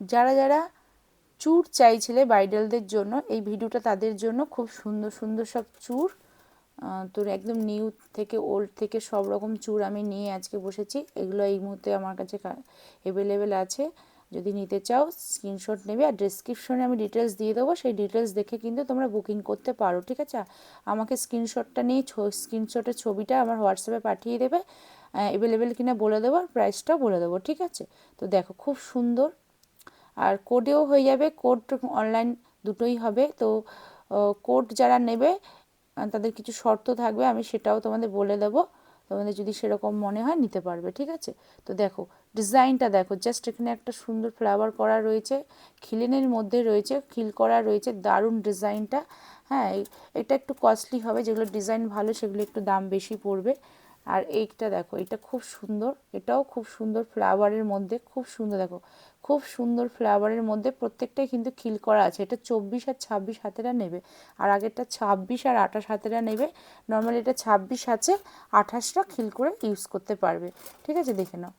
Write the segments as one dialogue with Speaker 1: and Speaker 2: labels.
Speaker 1: যারা যারা চুর চাইছিলে ব্রাইডালদের জন্য, এই ভিডিওটা তাদের জন্য খুব সুন্দর সুন্দর সব চুর। তোর একদম নিউ থেকে ওল্ড থেকে সব রকম চুর আমি নিয়ে আজকে বসেছি। এগুলো এই মুহূর্তে আমার কাছে অ্যাভেলেবেল আছে। যদি নিতে চাও স্ক্রিনশট নেবে আর ডিসক্রিপশনে আমি ডিটেলস দিয়ে দেবো। সেই ডিটেলস দেখে কিন্তু তোমরা বুকিং করতে পারো, ঠিক আছে? আমাকে স্ক্রিনশটটা নিয়ে স্ক্রিনশটের ছবিটা আমার হোয়াটসঅ্যাপে পাঠিয়ে দেবে। অ্যাভেলেবেল কিনা বলে দেবো আর প্রাইসটাও বলে দেবো, ঠিক আছে? তো দেখো, খুব সুন্দর আর কোডেও হয়ে যাবে। কোড অনলাইন দুটোই হবে। তো কোড যারা নেবে, তাদের কিছু শর্ত থাকবে, আমি সেটাও তোমাদের বলে দেবো। তোমাদের যদি সেরকম মনে হয়, নিতে পারবে, ঠিক আছে? তো দেখো, ডিজাইনটা দেখো জাস্ট এখানে একটা সুন্দর ফ্লাওয়ার করা রয়েছে, খিলেনের মধ্যে রয়েছে, খিল করা রয়েছে, দারুণ ডিজাইনটা। হ্যাঁ এটা একটু কস্টলি হবে, যেগুলো ডিজাইন ভালো, সেগুলো একটু দাম বেশি পড়বে। আর এইটা দেখো, এটা খুব সুন্দর, এটাও খুব সুন্দর ফ্লাওয়ারের মধ্যে, খুব সুন্দর দেখো, খুব সুন্দর ফ্লাওয়ারের মধ্যে প্রত্যেকটাই কিন্তু খিল করা আছে, এটা চব্বিশ আর ছাব্বিশ হাতেরা নেবে, আর আগেরটা ছাব্বিশ আর আঠাশ হাতেরা নেবে নর্মালি এটা ছাব্বিশ আছে, আঠাশটা খিল করে ইউজ করতে পারবে, ঠিক আছে, দেখে নাও,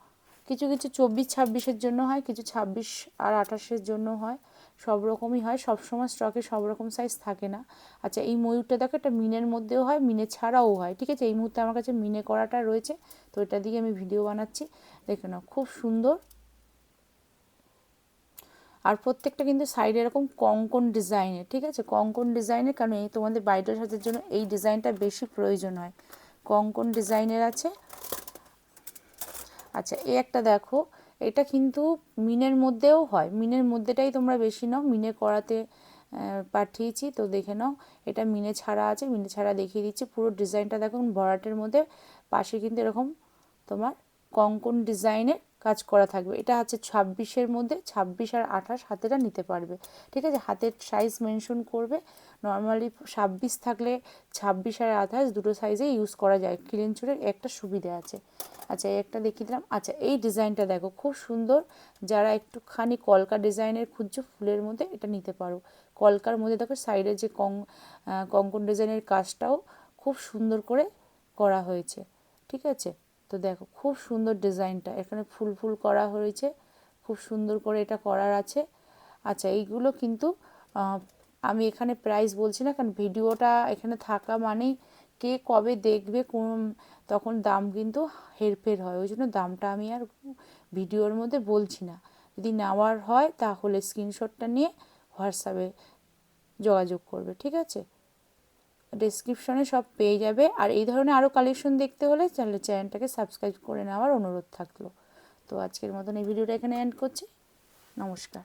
Speaker 1: কিছু কিছু চব্বিশ ছাব্বিশের জন্য হয়, কিছু ছাব্বিশ আর আঠাশের জন্য হয় সব রকমই হয়। সব সময় স্টকে সব রকম সাইজ থাকে না। আচ্ছা এই ময়ূরটা দেখো একটা মিনের মধ্যেও হয় মিনে ছাড়াও হয়, ঠিক আছে? এই মুহূর্তে আমার কাছে মিনে করাটা রয়েছে, তো এটা দিয়ে আমি ভিডিও বানাচ্ছি। দেখে নাও, খুব সুন্দর। আর প্রত্যেকটা কিন্তু সাইডে এরকম কঙ্কন ডিজাইনের ঠিক আছে? কঙ্কন ডিজাইনের কারণ এই তোমাদের বাইরের সাজের জন্য এই ডিজাইনটা বেশি প্রয়োজন হয়। কঙ্কন ডিজাইনের আছে। আচ্ছা এই একটা দেখো এটা কিন্তু মিনের মধ্যেও হয়। মিনের মধ্যেটাই তোমরা বেশি নাও। মিনে করাতে পাঠিয়েছি, তো দেখে নাও। এটা মিনে ছাড়া আছে, মিনে ছাড়া দেখিয়ে দিচ্ছি। পুরো ডিজাইনটা দেখুন, ভরাটের মধ্যে। পাশে কিন্তু এরকম তোমার কঙ্কন ডিজাইনের কাজ করা থাকবে। এটা হচ্ছে ছাব্বিশের মধ্যে, ছাব্বিশ আর আঠাশ হাতেটা নিতে পারবে। ঠিক আছে? হাতের সাইজ মেনশন করবে। নর্মালি ছাব্বিশ থাকলে ছাব্বিশ আর আঠাশ দুটো সাইজে ইউজ করা যায়। ক্লিন চুরের একটা সুবিধা আছে। আচ্ছা একটা দেখিয়ে দিলাম। আচ্ছা এই ডিজাইনটা দেখো, খুব সুন্দর। যারা একটুখানি কলকা ডিজাইনের খুঁজছো, ফুলের মধ্যে এটা নিতে পারো। কলকার মধ্যে দেখো সাইডে যে কং কঙ্কন ডিজাইনের কাজটাও খুব সুন্দর করে করা হয়েছে। ঠিক আছে? তো দেখো, খুব সুন্দর ডিজাইনটা। এখানে ফুল ফুল করা হয়েছে। খুব সুন্দর করে এটা করার আছে। আচ্ছা এইগুলো কিন্তু আমি এখানে প্রাইস বলছি না, কারণ ভিডিওটা এখানে থাকা মানেই কে কবে দেখবে, কোন, তখন দাম কিন্তু হেরফের হয়। ওই জন্য দামটা আমি আর ভিডিওর মধ্যে বলছি না। যদি নেওয়ার হয়, তাহলে স্ক্রিনশটটা নিয়ে হোয়াটসঅ্যাপে যোগাযোগ করবে, ঠিক আছে? ডিসক্রিপশনে সব পেয়ে যাবে। আর এই ধরনের আরও কালেকশন দেখতে হলে চ্যানেল চ্যানেলটাকে সাবস্ক্রাইব করে নেওয়ার অনুরোধ থাকল। তো আজকের মতন এই ভিডিওটা এখানে এন্ড করছি। নমস্কার।